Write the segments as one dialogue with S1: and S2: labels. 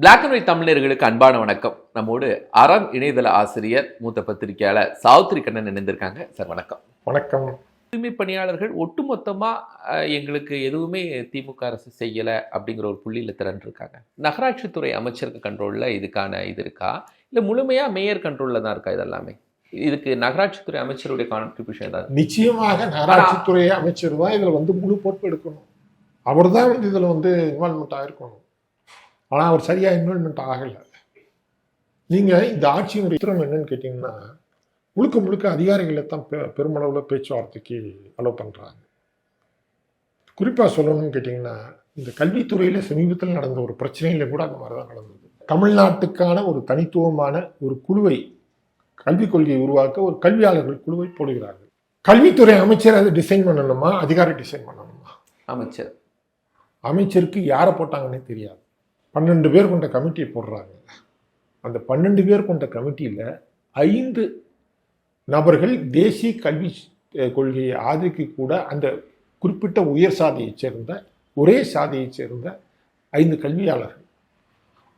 S1: Black and white தமிழர்களுக்கு அன்பான வணக்கம். நம்மோடு அறம் இணையதள ஆசிரியர் மூத்த பத்திரிகையாளர் சாவுத்திரி கண்ணன் இணைந்திருக்காங்க. சார் வணக்கம்.
S2: வணக்கம்.
S1: தூய்மை பணியாளர்கள் ஒட்டுமொத்தமா அஹ், எங்களுக்கு எதுவுமே திமுக அரசு செய்யல அப்படிங்கிற ஒரு புள்ளியில திரண்டிருக்காங்க. நகராட்சித்துறை அமைச்சருக்கு கண்ட்ரோல்ல இதுக்கான இது இருக்கா? இல்ல முழுமையா மேயர் கண்ட்ரோல்ல தான் இருக்கா இதெல்லாமே? இதுக்கு நகராட்சித்துறை அமைச்சருடைய கான்ட்ரிபியூஷன் ஏதாவது
S2: நிச்சயமாக நகராட்சித்துறை அமைச்சர் தான் இதுல வந்து முழு பொறுப்பு எடுக்கணும். அவர் தான் வந்து இதுல வந்து இன்வால்மெண்ட் ஆயிருக்கணும். ஆனா அவர் சரியா இன்வால்மெண்ட் ஆகல. நீங்க இந்த ஆட்சியினுடைய திறம் என்னன்னு கேட்டீங்கன்னா முழுக்க முழுக்க அதிகாரிகளை தான் பெ- பெருமளவுல பேச்சுவார்த்தைக்கு அலோவ் பண்றாங்க. குறிப்பா சொல்லணும்னு கேட்டீங்கன்னா இந்த கல்வித்துறையில சமீபத்தில் நடந்த ஒரு பிரச்சனையில கூட அந்த மாதிரி தான் நடந்தது. தமிழ்நாட்டுக்கான ஒரு தனித்துவமான ஒரு குழுவை கல்விக் கொள்கையை உருவாக்க ஒரு கல்வியாளர்கள் குழுவை போடுகிறார்கள். கல்வித்துறை அமைச்சர் அதை டிசைன் பண்ணணுமா? அதிகாரி டிசைன் பண்ணணுமா?
S1: அமைச்சர்.
S2: அமைச்சருக்கு யாரை போட்டாங்கன்னே தெரியாது. பன்னெண்டு பேர் கொண்ட கமிட்டியை போடுறாங்க. அந்த பன்னெண்டு பேர் கொண்ட கமிட்டியில் ஐந்து நபர்கள் தேசிய கல்வி கொள்கையை ஆதரிக்க கூட அந்த குறிப்பிட்ட உயர் சாதியைச் சேர்ந்த ஒரே சாதியைச் சேர்ந்த ஐந்து கல்வியாளர்கள்.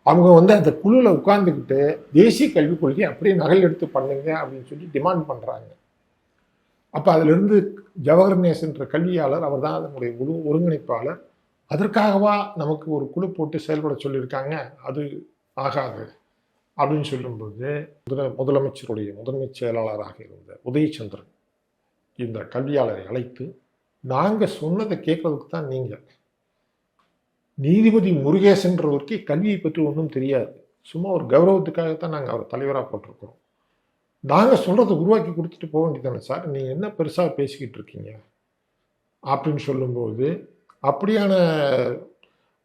S2: அவங்க வந்து அந்த குழுவில் உட்கார்ந்துக்கிட்டு தேசிய கல்விக் கொள்கையை அப்படியே நகல் எடுத்து பண்ணுங்க அப்படின்னு சொல்லி டிமாண்ட் பண்ணுறாங்க அப்போ அதிலிருந்து ஜவஹர் நேசன்ற கல்வியாளர் அவர் தான் அதனுடைய ஒரு ஒருங்கிணைப்பாளர். அதற்காகவா நமக்கு ஒரு குழு போட்டு செயல்பட சொல்லியிருக்காங்க? அது ஆகாது. அப்படின்னு சொல்லும்போது முதல முதலமைச்சருடைய முதன்மை செயலாளராக இருந்த உதயச்சந்திரன் இந்த கல்வியாளரை அழைத்து நாங்கள் சொன்னதை கேட்கறதுக்கு தான் நீங்கள் நீதிபதி முருகேசன்றவருக்கு கல்வியை பற்றி ஒன்றும் தெரியாது. சும்மா ஒரு கௌரவத்துக்காகத்தான் நாங்கள் அவரை தலைவராக போட்டிருக்கிறோம். நாங்கள் சொல்கிறத உருவாக்கி கொடுத்துட்டு போக வேண்டியதானே சார்? நீங்கள் என்ன பெருசாக பேசிக்கிட்டு இருக்கீங்க? அப்படின்னு சொல்லும்போது அப்படியான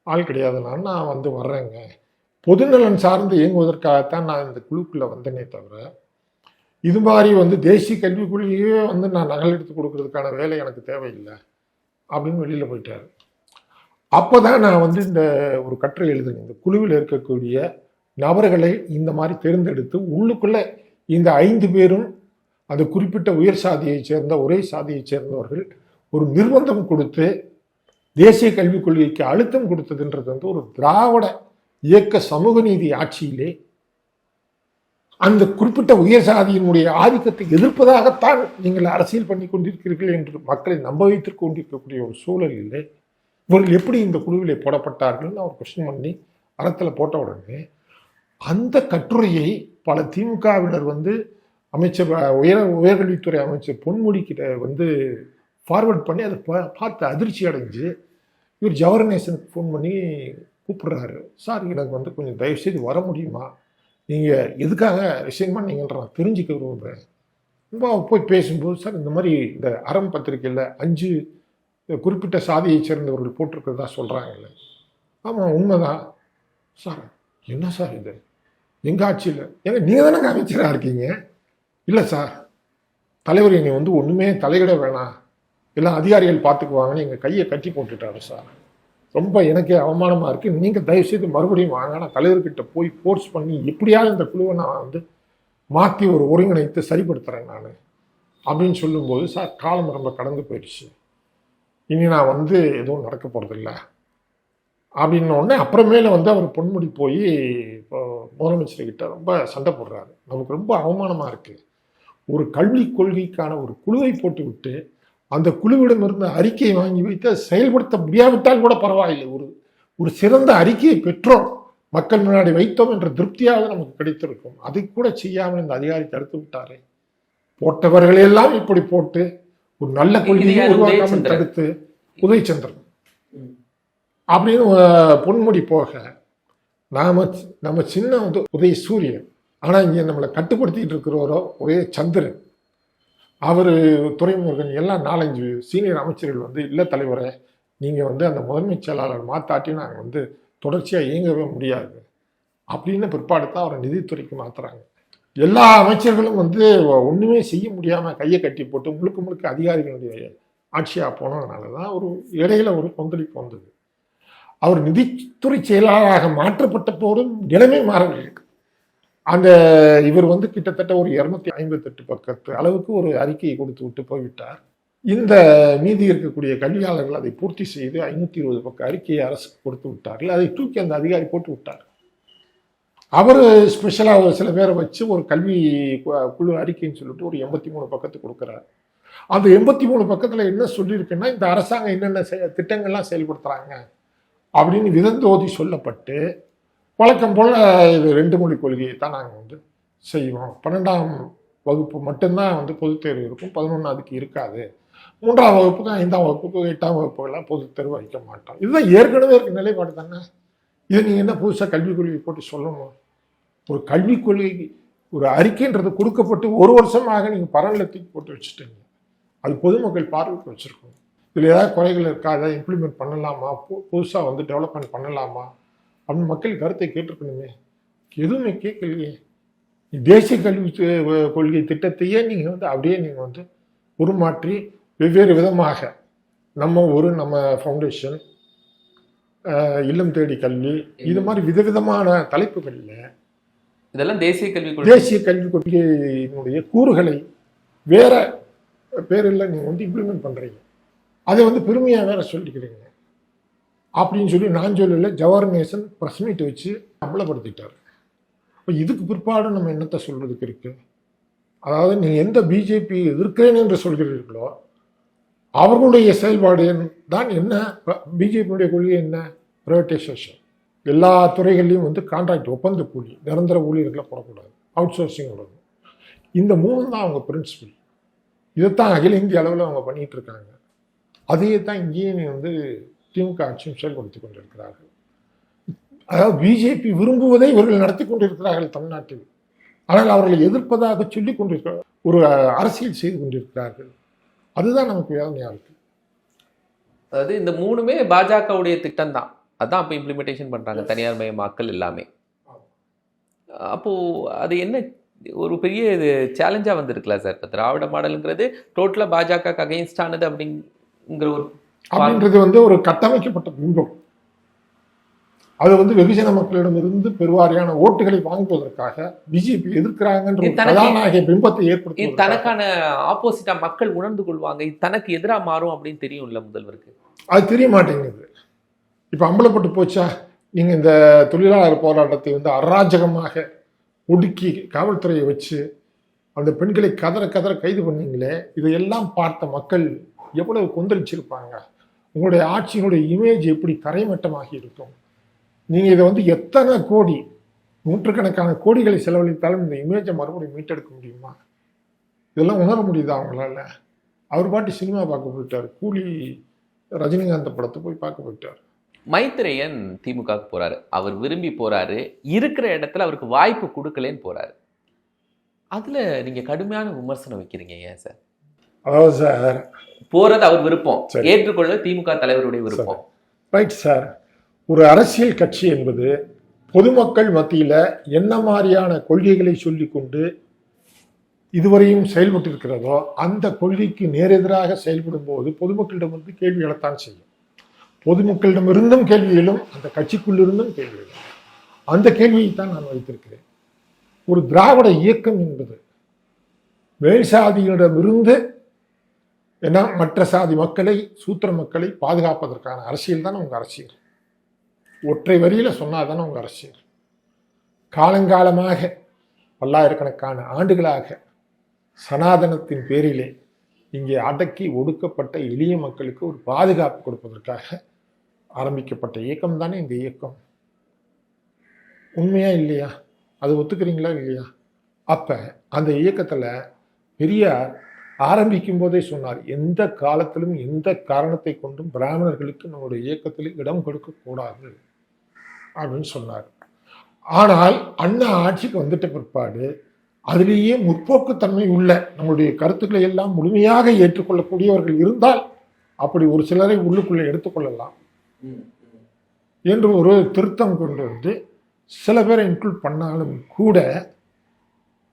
S2: ஆள் கிடையாது நான் நான் வந்து வர்றேங்க. பொதுநலன் சார்ந்து இயங்குவதற்காகத்தான் நான் இந்த குழுக்குள்ளே வந்தேனே தவிர இது மாதிரி வந்து தேசிய கல்விக்குள்ளேயே வந்து நான் நகல் எடுத்து கொடுக்கறதுக்கான வேலை எனக்கு தேவையில்லை அப்படின்னு வெளியில் போயிட்டார். அப்போ தான் நான் வந்து இந்த ஒரு கட்டுரை எழுதுனேன். இந்த குழுவில் இருக்கக்கூடிய நபர்களை இந்த மாதிரி தேர்ந்தெடுத்து உள்ளுக்குள்ளே இந்த ஐந்து பேரும் அந்த குறிப்பிட்ட உயர் சாதியைச் சேர்ந்த ஒரே சாதியைச் சேர்ந்தவர்கள் ஒரு நிர்பந்தம் கொடுத்து தேசிய கல்விக் கொள்கைக்கு அழுத்தம் கொடுத்ததுன்றது வந்து ஒரு திராவிட இயக்க சமூக நீதி ஆட்சியிலே அந்த குறிப்பிட்ட உயர் சாதியினுடைய ஆதிக்கத்தை எதிர்ப்பதாகத்தான் நீங்கள் அரசியல் பண்ணி கொண்டிருக்கிறீர்கள் என்று மக்களை நம்ப வைத்துக் கொண்டிருக்கக்கூடிய ஒரு சூழலில் இவர்கள் எப்படி இந்த குழுவிலே போடப்பட்டார்கள்னு அவர் கொஸ்டின் பண்ணி அறத்தில் போட்ட உடனே அந்த கட்டுரையை பல திமுகவினர் வந்து அமைச்சர் உயர் உயர்கல்வித்துறை அமைச்சர் பொன்முடி கிட்ட வந்து ஃபார்வர்ட் பண்ணி அதை பா- பார்த்து அதிர்ச்சி அடைஞ்சு இவர் ஜவஹர்நேசனுக்கு ஃபோன் பண்ணி கூப்பிடுறாரு. சார் எனக்கு வந்து கொஞ்சம் தயவுசெய்து வர முடியுமா? நீங்கள் எதுக்காக ரிசைன் பண்ணீங்கன்ற நான் தெரிஞ்சுக்க விரும்புகிறேன் ரொம்ப போய் பேசும்போது சார் இந்த மாதிரி இந்த அறம் பத்திரிக்கையில் அஞ்சு குறிப்பிட்ட சாதியை சேர்ந்தவர்கள் போட்டிருக்கிறதா சொல்கிறாங்கல்ல ஆமாம் உண்மைதான். சார் என்ன சார் இது? எங்கள் ஆட்சியில்? ஏங்க நீங்கள் தானே அமைச்சராக இருக்கீங்க? இல்லை சார் தலைவர் என்னை வந்து ஒன்றுமே தலையிட வேணாம். எல்லாம் அதிகாரிகள் பார்த்துக்குவாங்கன்னு எங்கள் கையை கட்டி போட்டுட்டாரு சார். ரொம்ப எனக்கே அவமானமாக இருக்குது நீங்கள் தயவுசெய்து மறுபடியும் வாங்க. நான் தலைவர்கிட்ட போய் ஃபோர்ஸ் பண்ணி எப்படியாவது இந்த குழுவை நான் வந்து மாற்றி ஒரு ஒருங்கிணைத்து சரிப்படுத்துகிறேன் நான். அப்படின்னு சொல்லும்போது சார் காலம் ரொம்ப கடந்து போயிடுச்சு. இனி நான் வந்து எதுவும் நடக்க போகிறதில்ல அப்படின்னோடனே அப்புறமேல வந்து அவர் பொன்முடி போய் இப்போ முதலமைச்சர்கிட்ட ரொம்ப சண்டை போடுறாரு. நமக்கு ரொம்ப அவமானமாக இருக்குது ஒரு கல்விக் கொள்கைக்கான ஒரு குழுவை போட்டு விட்டு அந்த குழுவிடமிருந்து அறிக்கையை வாங்கி வைத்து செயல்படுத்த முடியாவிட்டால் கூட பரவாயில்லை. ஒரு ஒரு சிறந்த அறிக்கையை பெற்றோம். மக்கள் முன்னாடி வைத்தோம் என்ற திருப்தியாவது நமக்கு கிடைத்திருக்கும். அதை கூட செய்யாமல் இந்த அதிகாரி தடுத்து விட்டாரே. போட்டவர்களெல்லாம் இப்படி போட்டு ஒரு நல்ல கொள்கையை உருவாக்காமல்? தடுத்து உதயச்சந்திரன். அப்படின்னு பொன்முடி போக நாம நம்ம சின்ன வந்து உதய சூரியன் ஆனால் இங்கே நம்மளை கட்டுப்படுத்திட்டு இருக்கிறவரோ ஒரே சந்திரன் அவர் துறைமுருகன் எல்லாம் நாலஞ்சு சீனியர் அமைச்சர்கள் வந்து இல்லை தலைவரே நீங்கள் வந்து அந்த முதன்மைச் செயலாளர் மாத்தாட்டி நாங்கள் வந்து தொடர்ச்சியாக இயங்கவே முடியாது. அப்படின்னு பிற்பாடு தான் அவரை நிதித்துறைக்கு மாற்றுறாங்க எல்லா அமைச்சர்களும் வந்து ஒன்றுமே செய்ய முடியாமல் கையை கட்டி போட்டு முழுக்க முழுக்க அதிகாரிகளுடைய ஆட்சியாக போனதுனால தான் ஒரு இடையில ஒரு கொந்தளிப்பு வந்தது. அவர் நிதித்துறை செயலாளராக மாற்றப்பட்ட போதும் நிலைமை மாறவில்லை. அந்த இவர் வந்து கிட்டத்தட்ட ஒரு இரநூத்தி ஐம்பத்தெட்டு பக்கத்து அளவுக்கு ஒரு அறிக்கையை கொடுத்து விட்டு போய்விட்டார். இந்த மீதி இருக்கக்கூடிய கல்வியாளர்கள் அதை பூர்த்தி செய்து ஐநூற்றி இருபது பக்க அறிக்கையை அரசுக்கு கொடுத்து விட்டார்கள். அதை தூக்கி அந்த அதிகாரி போட்டு விட்டார். அவர் ஸ்பெஷலாக சில பேரை வச்சு ஒரு கல்வி கு- குழு அறிக்கைன்னு சொல்லிட்டு ஒரு எண்பத்தி மூணு பக்கத்து கொடுக்குறாரு. அந்த எண்பத்தி மூணு பக்கத்தில் என்ன சொல்லியிருக்குன்னா இந்த அரசாங்கம் என்னென்ன செய- திட்டங்கள்லாம் செயல்படுத்துகிறாங்க அப்படின்னு விதந்தோதி சொல்லப்பட்டு வழக்கம் போல் இது ரெண்டு மொழி கொள்கையை தான் நாங்கள் வந்து செய்வோம். பன்னெண்டாம் வகுப்பு மட்டும்தான் வந்து பொதுத் தேர்வு இருக்கும். பதினொன்று அதுக்கு இருக்காது. மூன்றாம் வகுப்புக்கு ஐந்தாம் வகுப்புக்கு எட்டாம் வகுப்புக்கெல்லாம் பொதுத் தேர்வு வைக்க மாட்டோம். இதுதான் ஏற்கனவே இருக்க நிலைப்பாடு தானே? இதை நீங்கள் என்ன புதுசாக கல்விக் கொள்கை போட்டு சொல்லணும்? ஒரு கல்விக் கொள்கை ஒரு அறிக்கைன்றது கொடுக்கப்பட்டு ஒரு வருஷமாக நீங்கள் பரவல தூக்கி போட்டு வச்சுட்டீங்க. அது பொதுமக்கள் பார்வைக்கு வச்சுருக்கணும். இதில் ஏதாவது குறைகள் இருக்கா? இம்ப்ளிமெண்ட் பண்ணலாமா? புதுசாக வந்து டெவலப்மெண்ட் பண்ணலாமா? அப்படின்னு மக்கள் கருத்தை கேட்டிருக்கணுமே. எதுவுமே கேட்கலையே. தேசிய கல்வி கொள்கை திட்டத்தையே நீங்கள் வந்து அப்படியே நீங்கள் வந்து உருமாற்றி வெவ்வேறு விதமாக நம்ம ஒரு நம்ம ஃபவுண்டேஷன் இல்லம் தேடி கல்வி இது மாதிரி விதவிதமான தலைப்புகளில்
S1: இதெல்லாம் தேசிய கொள்கை.
S2: தேசிய கல்விக் கொள்கையினுடைய கூறுகளை வேற பேரில் நீங்கள் வந்து இம்ப்ளிமெண்ட் பண்ணுறீங்க அதை வந்து பெருமையாக வேற சொல்லிக்கிறீங்க. அப்படின்னு சொல்லி நான் சொல்லல ஜவஹர் நேசன் ப்ரெஸ் மீட் வச்சு அம்பலப்படுத்திட்டார் இப்போ இதுக்கு பிற்பாடு நம்ம என்னத்தை சொல்கிறதுக்கு இருக்கு? அதாவது நீ எந்த பிஜேபி எதிர்க்கிறேன் என்று சொல்கிறீர்களோ அவர்களுடைய செயல்பாடு தான் என்ன? பிஜேபியுடைய கொள்கை என்ன? ப்ரைவேட்டைசேஷன் எல்லா துறைகள்லையும் வந்து கான்ட்ராக்ட் ஒப்பந்த கூலி நிரந்தர ஊழியர்களை போடக்கூடாது. அவுட் சோர்சிங் விடணும் இந்த மூணு தான் அவங்க பிரின்சிபல் இதைத்தான் அகில இந்திய அளவில் அவங்க பண்ணிகிட்டு இருக்காங்க. அதையே தான் இங்கேயும் வந்து திமுக ஆட்சியும் செயல்படுத்தி கொண்டிருக்கிறார்கள். அதாவது பிஜேபி விரும்புவதை இவர்கள் நடத்தி கொண்டிருக்கிறார்கள் தமிழ்நாட்டில். ஆனால் அவர்களை எதிர்ப்பதாக சொல்லிக் கொண்டிருக்கிறார் ஒரு அரசியல் செய்து கொண்டிருக்கிறார்கள். அதுதான் நமக்கு வேதனையாக இருக்கு.
S1: அதாவது இந்த மூணுமே பாஜகவுடைய திட்டம் தான் அதான் அப்போ இம்ப்ளிமெண்டேஷன் பண்றாங்க. தனியார் மயமாக்கல் எல்லாமே. அப்போ அது என்ன ஒரு பெரிய இது சேலஞ்சா வந்திருக்குல்ல சார்? இப்போ திராவிட மாடலுங்கிறது டோட்டலா பாஜக அகைன்ஸ்ட் ஆனது அப்படிங்கிற ஒரு
S2: அப்படின்றது வந்து ஒரு கட்டமைக்கப்பட்ட பிம்பம் அது வந்து வெகுஜன மக்களிடமிருந்து பெருவாரியான ஓட்டுகளை வாங்குவதற்காக பிஜேபி எதிர்க்கிறாங்கன்ற கதாநாயக பிம்பத்தை ஏற்படுத்தி
S1: தனக்கான ஆப்போசிட்டா மக்கள் உணர்ந்து கொள்வாங்க. இது தனக்கு எதிரா மாறும் அப்படின்னு தெரியும்ல முதல்வருக்கு.
S2: அது தெரிய மாட்டேங்குது. இப்போ அம்பலப்பட்டு போச்சா? நீங்க இந்த தொழிலாளர் போராட்டத்தை வந்து அராஜகமாக ஒடுக்கி காவல்துறையை வச்சு அந்த பெண்களை கதற கதற கைது பண்ணீங்களே இதையெல்லாம் பார்த்த மக்கள் எவ்வளவு கொந்தளிச்சிருப்பாங்க? உங்களுடைய ஆட்சியினுடைய இமேஜ் எப்படி தரைமட்டமாகி இருக்கும்? நீங்க இதை வந்து எத்தனை கோடி நூற்றுக்கணக்கான கோடிகளை செலவழித்தாலும் இந்த இமேஜை மறுபடியும் மீட்டெடுக்க முடியுமா? இதெல்லாம் உணர முடியுதா அவங்களால அவர் பாட்டு சினிமா பார்க்க போயிட்டார். கூலி ரஜினிகாந்த் படத்தை போய் பார்க்க போயிட்டார்.
S1: மைத்ரேயன் திமுகவுக்கு போறாரு. அவர் விரும்பி போறாரு. இருக்கிற இடத்துல அவருக்கு வாய்ப்பு கொடுக்கலன்னு போறாரு. அதுல நீங்க கடுமையான விமர்சனம் வைக்கிறீங்க ஏன் சார்?
S2: அதாவது சார்
S1: போறது அவர் விருப்பம். ஏற்றுக்கொள்ள திமுக தலைவருடைய விருப்பம்.
S2: ரைட் சார் ஒரு அரசியல் கட்சி என்பது பொதுமக்கள் மத்தியில என்ன மாதிரியான கொள்கைகளை சொல்லிக்கொண்டு இதுவரையும் செயல்பட்டிருக்கிறதோ அந்த கொள்கைக்கு நேரெதிராக செயல்படும் போது பொதுமக்களிடம் வந்து கேள்வி எழத்தான் செய்யும் பொதுமக்களிடமிருந்தும் கேள்வி எழும் அந்த கட்சிக்குள்ளிருந்தும் கேள்வி எழும். அந்த கேள்வியை தான் நான் வைத்திருக்கிறேன். ஒரு திராவிட இயக்கம் என்பது மேல் சாதியிடமிருந்து ஏன்னா மற்ற சாதி மக்களை சூத்திர மக்களை பாதுகாப்பதற்கான அரசியல் தானே உங்கள் அரசியல். ஒற்றை வரியில் சொன்னால் தானே உங்கள் அரசியல். காலங்காலமாக பல்லாயிரக்கணக்கான ஆண்டுகளாக சனாதனத்தின் பேரிலே இங்கே அடக்கி ஒடுக்கப்பட்ட எளிய மக்களுக்கு ஒரு பாதுகாப்பு கொடுப்பதற்காக ஆரம்பிக்கப்பட்ட இயக்கம் தானே இந்த இயக்கம். உண்மையா இல்லையா? அது ஒத்துக்கிறீங்களா இல்லையா? அப்போ அந்த இயக்கத்தில் பெரியார் ஆரம்பிக்கும் போதே சொன்னார் எந்த காலத்திலும் எந்த காரணத்தை கொண்டும் பிராமணர்களுக்கு நம்முடைய இயக்கத்தில் இடம் கொடுக்க கூடாது அப்படின்னு சொன்னார். ஆனால் அண்ணா ஆட்சிக்கு வந்துட்ட பிற்பாடு அதிலேயே முற்போக்குத்தன்மை உள்ள நம்முடைய கருத்துக்களை எல்லாம் முழுமையாக ஏற்றுக்கொள்ளக்கூடியவர்கள் இருந்தால் அப்படி ஒரு சிலரை உள்ளுக்குள்ளே எடுத்துக்கொள்ளலாம் என்று ஒரு திருத்தம் கொண்டு வந்து சில பேரை இன்க்ளூட் பண்ணாலும் கூட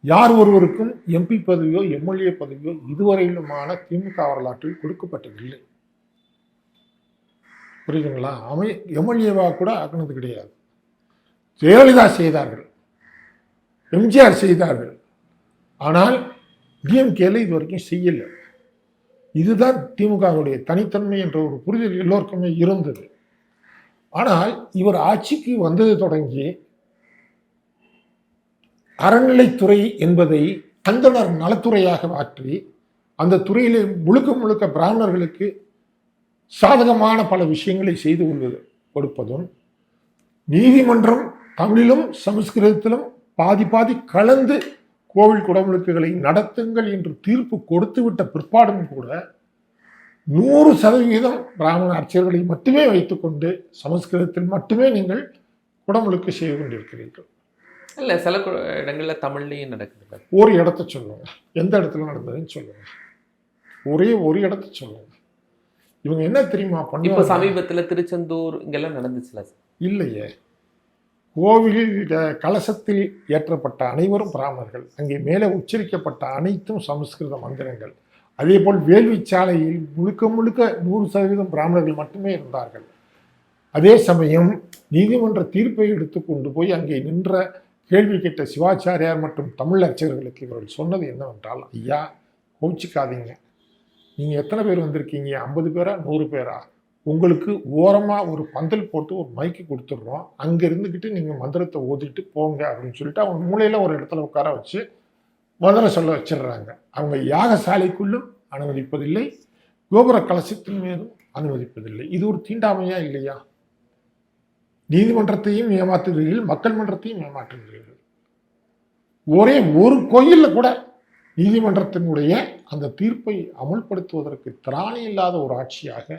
S2: யார் ஒருவருக்கும் எம்பி பதவியோ எம்எல்ஏ பதவியோ இதுவரையிலுமான திமுக வரலாற்றில் கொடுக்கப்பட்டதில்லை. புரியுதுங்களா? அமை எம்எல்ஏவாக கூட ஆக்கினது கிடையாது. ஜெயலலிதா செய்தார்கள். எம்ஜிஆர் செய்தார்கள். ஆனால் டிஎம்கேல இது வரைக்கும் செய்யலை. இதுதான் திமுகவுடைய தனித்தன்மை என்ற ஒரு புரிதல் எல்லோருக்குமே இருந்தது. ஆனால் இவர் ஆட்சிக்கு வந்தது தொடங்கி அறநிலைத்துறை என்பதை அந்தனர் நலத்துறையாக மாற்றி அந்த துறையிலே முழுக்க முழுக்க பிராமணர்களுக்கு சாதகமான பல விஷயங்களை செய்து கொண்டு கொடுப்பதும் நீதிமன்றம் தமிழிலும் சமஸ்கிருதத்திலும் பாதி பாதி கலந்து கோவில் குடமுழுக்குகளை நடத்துங்கள் என்று தீர்ப்பு கொடுத்துவிட்ட பிற்பாடும் கூட நூறு சதவிகிதம் பிராமண அர்ச்சகர்களை மட்டுமே வைத்துக்கொண்டு சமஸ்கிருதத்தில் மட்டுமே நீங்கள் குடமுழுக்கு செய்து கொண்டிருக்கிறீர்கள்.
S1: இல்ல சில இடங்கள்ல தமிழ்லயும் நடக்குது
S2: ஒரு இடத்த சொல்லுங்க. எந்த இடத்துல நடந்ததுன்னு சொல்லுங்க. ஒரே ஒரு இடத்த சொல்லுங்க. இவங்க என்ன தெரியுமா
S1: இப்ப
S2: பண்ணுவாங்க
S1: சமீபத்துல திருச்செந்தூர் இங்கெல்லாம் நடந்துச்சுல
S2: இல்லையே. கோவிலில் கலசத்தில் ஏற்றப்பட்ட அனைவரும் பிராமணர்கள். அங்கே மேலே உச்சரிக்கப்பட்ட அனைத்தும் சமஸ்கிருத மந்திரங்கள். அதேபோல் வேள்வி சாலையில் முழுக்க முழுக்க நூறு சதவீதம் பிராமணர்கள் மட்டுமே இருந்தார்கள். அதே சமயம் நீதிமன்ற தீர்ப்பை எடுத்து கொண்டு போய் அங்கே நின்ற கேள்வி கேட்ட சிவாச்சாரியார் மற்றும் தமிழ் அர்ச்சகர்களுக்கு இவர்கள் சொன்னது என்னவென்றால் ஐயா கோச்சிக்காதீங்க நீங்கள் எத்தனை பேர் வந்திருக்கீங்க? ஐம்பது பேரா? நூறு பேரா? உங்களுக்கு ஓரமாக ஒரு பந்தல் போட்டு ஒரு மைக்கு கொடுத்துட்றோம். அங்கே இருந்துக்கிட்டு நீங்கள் மந்திரத்தை ஓதிட்டு போங்க அப்படின்னு சொல்லிட்டு அவங்க மூலையில் ஒரு இடத்துல உட்கார வச்சு மந்திரம் சொல்ல வச்சிடுறாங்க. அவங்க யாகசாலைக்குள்ளும் அனுமதிப்பதில்லை. கோபுர கலசத்தின் மீதும் அனுமதிப்பதில்லை. இது ஒரு தீண்டாமையா இல்லையா? நீதிமன்றத்தையும் ஏமாற்றுகிறீர்கள் மக்கள் மன்றத்தையும் ஏமாற்றுகிறீர்கள். ஒரே ஒரு கோயிலில் கூட நீதிமன்றத்தினுடைய அந்த தீர்ப்பை அமுல்படுத்துவதற்கு திராணி இல்லாத ஒரு ஆட்சியாக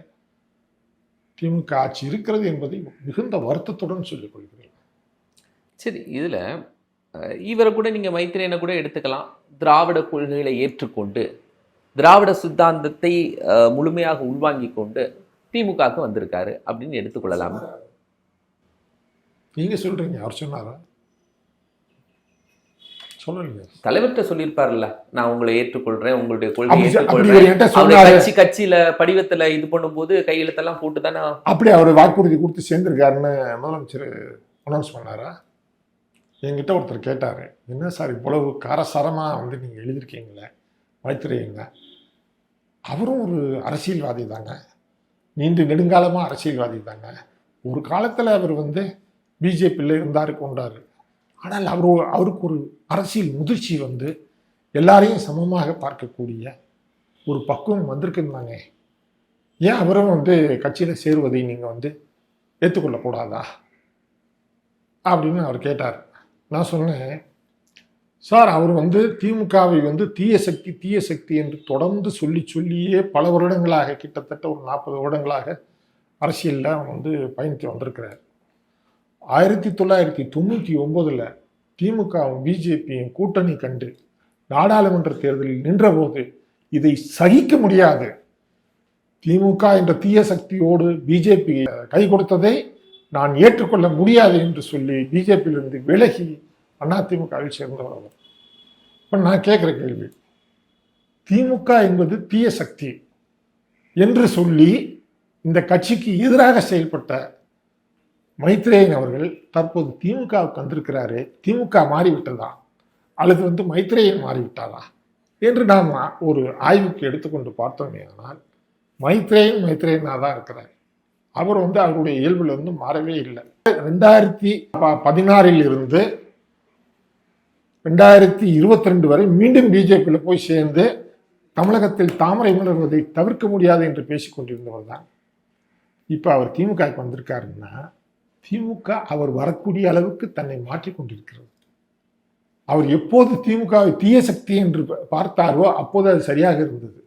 S2: திமுக ஆட்சி இருக்கிறது என்பதை மிகுந்த வருத்தத்துடன் சொல்லிக் கொள்கிறேன்.
S1: சரி இதில் இவரை கூட நீங்கள் மைத்திரேனை கூட எடுத்துக்கலாம். திராவிட கொள்கைகளை ஏற்றுக்கொண்டு திராவிட சித்தாந்தத்தை முழுமையாக உள்வாங்கி கொண்டு திமுகவுக்கு வந்திருக்காரு அப்படின்னு எடுத்துக்கொள்ளலாம்
S2: நீங்க சொல்றீங்க அவர் சொன்னாரா? சொல்லலைங்க.
S1: தலைவர்கிட்ட சொல்லியிருப்பார்ல நான் உங்களை ஏற்றுக்கொள்றேன் உங்களுடைய கொள்கையை ஏற்றுக்கொள்றேன். கட்சி கட்சியில படிவத்துல இது பண்ணும்போது கையெழுத்தெல்லாம் போட்டு தானே
S2: அப்படி அவர் வாக்குறுதி கொடுத்து சேர்ந்திருக்காருன்னு முதலமைச்சர் அனௌன்ஸ் பண்ணாரா? என்கிட்ட ஒருத்தர் கேட்டார் என்ன சார் இவ்வளவு காரசாரமாக வந்து நீங்கள் எழுதியிருக்கீங்களே மைத்திரேயங்க அவரும் ஒரு அரசியல்வாதி தாங்க. நீண்ட நெடுங்காலமாக அரசியல்வாதி தாங்க. ஒரு காலத்தில் அவர் வந்து பிஜேபியில் இருந்தார் கொண்டார். ஆனால் அவர் அவருக்கு ஒரு அரசியல் முதிர்ச்சி வந்து எல்லாரையும் சமமாக பார்க்கக்கூடிய ஒரு பக்குவம் வந்திருக்குன்னாங்க. ஏன் அவரும் வந்து கட்சியில் சேருவதை நீங்கள் வந்து ஏற்றுக்கொள்ளக்கூடாதா அப்படின்னு அவர் கேட்டார். நான் சொன்னேன் சார் அவர் வந்து திமுகவை வந்து தீய சக்தி தீய சக்தி என்று தொடர்ந்து சொல்லி சொல்லியே பல வருடங்களாக கிட்டத்தட்ட ஒரு நாற்பது வருடங்களாக அரசியலில் அவன் வந்து பயணித்து வந்திருக்கிறார். ஆயிரத்தி தொள்ளாயிரத்தி தொண்ணூற்றி ஒம்போதில் திமுகவும் பிஜேபியும் கூட்டணி கண்டு நாடாளுமன்ற தேர்தலில் நின்றபோது இதை சகிக்க முடியாது. திமுக என்ற தீய சக்தியோடு பிஜேபி கை கொடுத்ததை நான் ஏற்றுக்கொள்ள முடியாது என்று சொல்லி பிஜேபியிலிருந்து விலகி அதிமுகவில் சேர்ந்தவர் அவர் இப்போ நான் கேட்குற கேள்வி திமுக என்பது தீய சக்தி என்று சொல்லி இந்த கட்சிக்கு எதிராக செயல்பட்ட மைத்ரேயன் அவர்கள் தற்போது திமுகவுக்கு வந்திருக்கிறாரு. திமுக மாறிவிட்டதா? அல்லது வந்து மைத்ரேயன் மாறிவிட்டாரா? என்று நாம் ஒரு ஆய்வுக்கு எடுத்துக்கொண்டு பார்த்தோமே ஆனால் மைத்ரேயன் மைத்ரேயனாக தான் இருக்கிறார். அவர் வந்து அவருடைய இயல்பில் வந்து மாறவே இல்லை. ரெண்டாயிரத்தி ப- பதினாறில் இருந்து ரெண்டாயிரத்தி இருபத்தி ரெண்டு வரை மீண்டும் பிஜேபியில் போய் சேர்ந்து தமிழகத்தில் தாமரை மலர்வதை தவிர்க்க முடியாது என்று பேசிக்கொண்டிருந்தவர் தான். இப்போ அவர் திமுகவுக்கு வந்திருக்காருன்னா திமுக அவர் வரக்கூடிய அளவுக்கு தன்னை மாற்றிக் கொண்டிருக்கிறது. அவர் எப்போது திமுகவை தீய சக்தி என்று பார்த்தாரோ அப்போது அது சரியாக இருந்தது.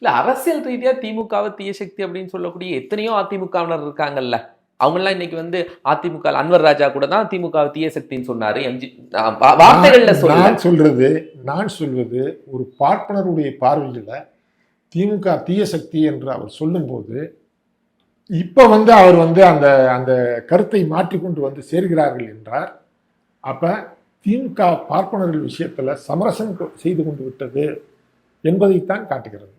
S1: இல்ல அரசியல் ரீதியா திமுகவை தீய சக்தி அப்படின்னு சொல்லக்கூடிய எத்தனையோ அதிமுகவினர் இருக்காங்கல்ல. அவங்கெல்லாம் இன்னைக்கு வந்து அதிமுக அன்வர் ராஜா கூட தான் திமுக தீய சக்தின்னு சொன்னாரு. எம்ஜி வார்த்தைகள்ல
S2: நான் சொல்றது நான் சொல்வது ஒரு பார்ப்பனருடைய பார்வையில் திமுக தீய சக்தி என்று அவர் சொல்லும்போது இப்போ வந்து அவர் வந்து அந்த அந்த கருத்தை மாற்றிக்கொண்டு வந்து சேர்கிறார்கள் என்றார். அப்போ திமுக பார்ப்பனர்கள் விஷயத்தில் சமரசம் கொ- செய்து கொண்டு விட்டது என்பதைத்தான் காட்டுகிறது.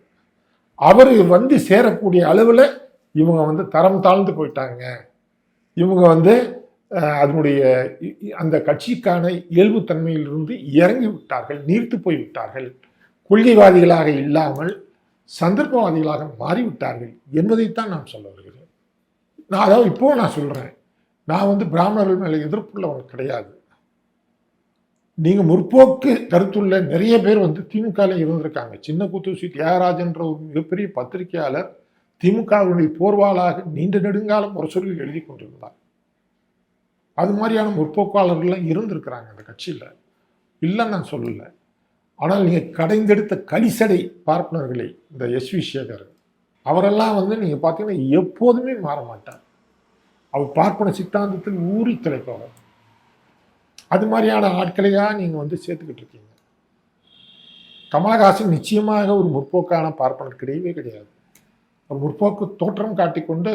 S2: அவர் வந்து சேரக்கூடிய அளவில் இவங்க வந்து தரம் தாழ்ந்து போயிட்டாங்க. இவங்க வந்து அதனுடைய அந்த கட்சிக்கான இயல்புத்தன்மையிலிருந்து இறங்கி விட்டார்கள் நீர்த்து போய் விட்டார்கள். கொள்கைவாதிகளாக இல்லாமல் சந்தர்ப்பவாதிகளாக மாறிவிட்டார்கள் என்பதைத்தான் நான் சொல்ல வருகிறேன் நான் அதாவது இப்போவும் நான் சொல்கிறேன் நான் வந்து பிராமணர்கள் மேலே எதிர்ப்புள்ளவங்க கிடையாது. நீங்கள் முற்போக்கு கருத்துள்ள நிறைய பேர் வந்து திமுகவில் இருந்திருக்காங்க. சின்ன குத்துசி தியாகராஜன்ற ஒரு மிகப்பெரிய பத்திரிகையாளர் திமுகவினுடைய போர்வாளாக நீண்ட நெடுங்காலம் ஒரு சொல்லி எழுதி கொண்டிருந்தார். அது மாதிரியான முற்போக்காளர்கள்லாம் இருந்திருக்கிறாங்க அந்த கட்சியில். இல்லைன்னு நான் சொல்லலை. ஆனால் நீங்கள் கடைந்தெடுத்த கலிசடை பார்ப்பனர்களை இந்த எஸ் வி சேகர். அவரெல்லாம் வந்து நீங்கள் பார்த்தீங்கன்னா எப்போதுமே மாற மாட்டார். அவர் பார்ப்பன சித்தாந்தத்தில் ஊறி திளைப்பவர் அது மாதிரியான ஆட்களையாக நீங்கள் வந்து சேர்த்துக்கிட்டு இருக்கீங்க. கமலஹாசன் நிச்சயமாக ஒரு முற்போக்கான பார்ப்பனர் கிடையவே கிடையாது. ஒரு முற்போக்கு தோற்றம் காட்டிக்கொண்டு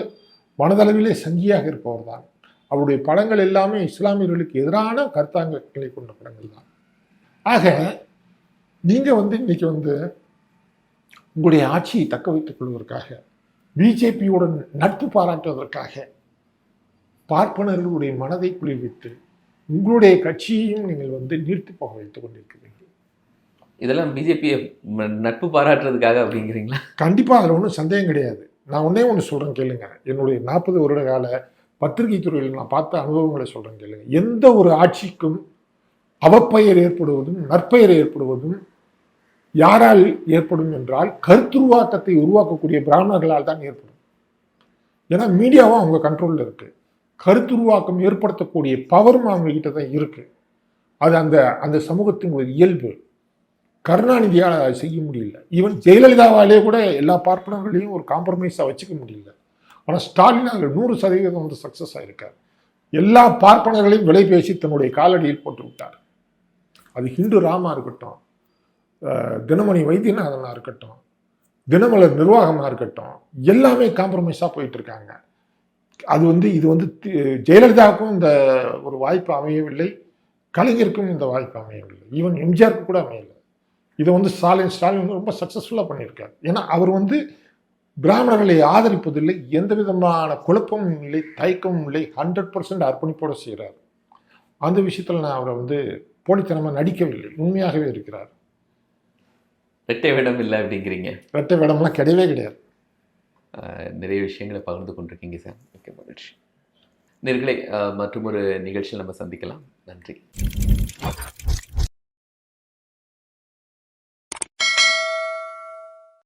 S2: மனதளவிலே சங்கியாக இருப்பவர் தான். அவருடைய படங்கள் எல்லாமே இஸ்லாமியர்களுக்கு எதிரான கருத்தாங்கங்களை கொண்ட படங்கள் தான். ஆக நீங்கள் வந்து இன்றைக்கி வந்து உங்களுடைய ஆட்சியை தக்க வைத்துக் கொள்வதற்காக பிஜேபியுடன் நட்பு பாராட்டுவதற்காக பார்ப்பனர்களுடைய மனதை குளிர்வித்து உங்களுடைய கட்சியையும் நீங்கள் வந்து நீர்த்து போக வைத்துக் கொண்டிருக்கிறீர்கள்.
S1: இதெல்லாம் பிஜேபியை நட்பு பாராட்டுறதுக்காக அப்படிங்கிறீங்களா?
S2: கண்டிப்பாக அதில் ஒன்றும் சந்தேகம் கிடையாது. நான் ஒன்றே ஒன்று சொல்கிறேன் கேளுங்க. என்னுடைய நாற்பது வருட கால பத்திரிகை துறையில் நான் பார்த்த அனுபவங்களை சொல்கிறேன் கேளுங்க. எந்த ஒரு ஆட்சிக்கும் அவப்பெயர் ஏற்படுவதும் நற்பெயர் ஏற்படுவதும் யாரால் ஏற்படும் என்றால் கருத்துருவாக்கத்தை உருவாக்கக்கூடிய பிராமணர்களால் தான் ஏற்படும். ஏன்னா மீடியாவும் அவங்க கண்ட்ரோலில் இருக்கு. கருத்துருவாக்கம் ஏற்படுத்தக்கூடிய பவரும் அவங்க கிட்ட தான் இருக்கு. அது அந்த அந்த சமூகத்தின் ஒரு இயல்பு. கருணாநிதியால் அதை செய்ய முடியல. ஈவன் ஜெயலலிதாவாலே கூட எல்லா பார்ப்பனர்களையும் ஒரு காம்ப்ரமைஸாக வச்சுக்க முடியல. ஆனால் ஸ்டாலின் அதில் நூறு சதவீதம் வந்து சக்ஸஸ் ஆகிருக்கார் எல்லா பார்ப்பனர்களையும் விலை பேசி தன்னுடைய காலடியில் போட்டு விட்டார். அது ஹிந்து ராமா இருக்கட்டும் தினமணி வைத்தியநாதனாக இருக்கட்டும் தினமலர் நிர்வாகமாக இருக்கட்டும் எல்லாமே காம்ப்ரமைஸாக போயிட்டு இருக்காங்க. அது வந்து இது வந்து ஜெயலலிதாவுக்கும் இந்த ஒரு வாய்ப்பு அமையவில்லை கலைஞருக்கும் இந்த வாய்ப்பு அமையவில்லை. ஈவன் எம்ஜிஆருக்கு கூட அமையலை. இதை வந்து ஸ்டாலின் ஸ்டாலின் வந்து ரொம்ப சக்ஸஸ்ஃபுல்லாக பண்ணியிருக்காரு. ஏன்னா அவர் வந்து பிராமணர்களை ஆதரிப்பதில்லை எந்த விதமான குழப்பமும் இல்லை தயக்கமும் இல்லை ஹண்ட்ரட் பர்சன்ட் அர்ப்பணிப்போடு செய்கிறார். அந்த விஷயத்தில் நான் அவரை வந்து போலித்தனமாக நடிக்கவில்லை உண்மையாகவே இருக்கிறார்.
S1: ரெட்டை வேடம் இல்லை அப்படிங்கிறீங்க.
S2: ரெட்டை வேடம்லாம் கிடையவே கிடையாது.
S1: நிறைய விஷயங்களை பகிர்ந்து கொண்டிருக்கீங்க சார். மிக்க மகிழ்ச்சி. நேர்களை மற்றும் ஒரு நிகழ்ச்சியில் நம்ம சந்திக்கலாம். நன்றி.